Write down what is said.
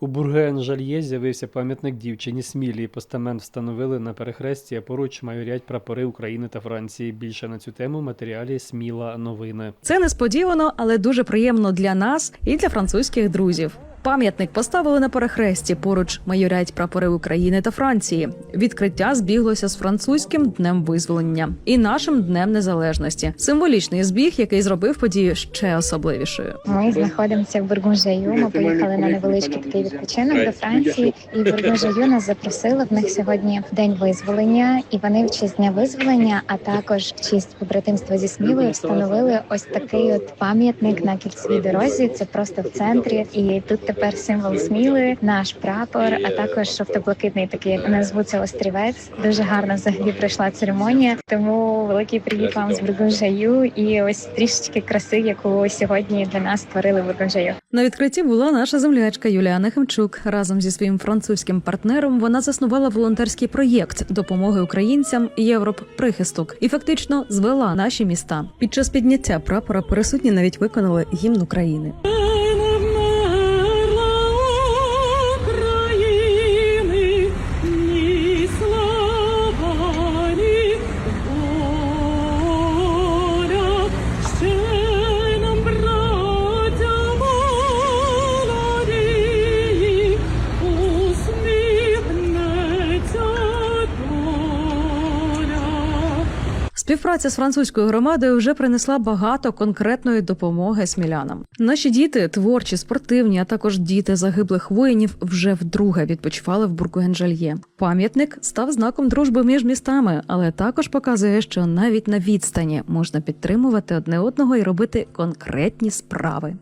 У Бурген-Жальє з'явився пам'ятник дівчині Смілі. Постамент встановили на перехресті, а поруч майорять прапори України та Франції. Більше на цю тему в матеріалі Сміла новини. Це несподівано, але дуже приємно для нас і для французьких друзів. Пам'ятник поставили на перехресті. Поруч майорять прапори України та Франції. Відкриття збіглося з французьким днем визволення і нашим днем незалежності. Символічний збіг, який зробив подію ще особливішою. Ми знаходимося в Бургунжаю. Ми поїхали на невеличкий такий відпочинок до Франції, і Бургунжаю нас запросили. В них сьогодні день визволення, і вони в честь дня визволення, а також в честь побратимства зі Смілою встановили ось такий от пам'ятник на кільцевій дорозі. Це просто в центрі, і тут тепер символ Сміли, наш прапор, а також жовто-блакитний такий, як назву це острівець. Дуже гарно взагалі пройшла церемонія. Тому великий привіт вам з Бургунжаю і ось трішечки краси, яку сьогодні для нас створили в Бургунжаю. На відкритті була наша землячка Юліана Хемчук. Разом зі своїм французьким партнером вона заснувала волонтерський проєкт допомоги українцям Європ прихисток і фактично звела наші міста. Під час підняття прапора присутні навіть виконали гімн. України, Співпраця з французькою громадою вже принесла багато конкретної допомоги смілянам. Наші діти, творчі, спортивні, а також діти загиблих воїнів, вже вдруге відпочивали в Бургуенжальє. Пам'ятник став знаком дружби між містами, але також показує, що навіть на відстані можна підтримувати одне одного і робити конкретні справи.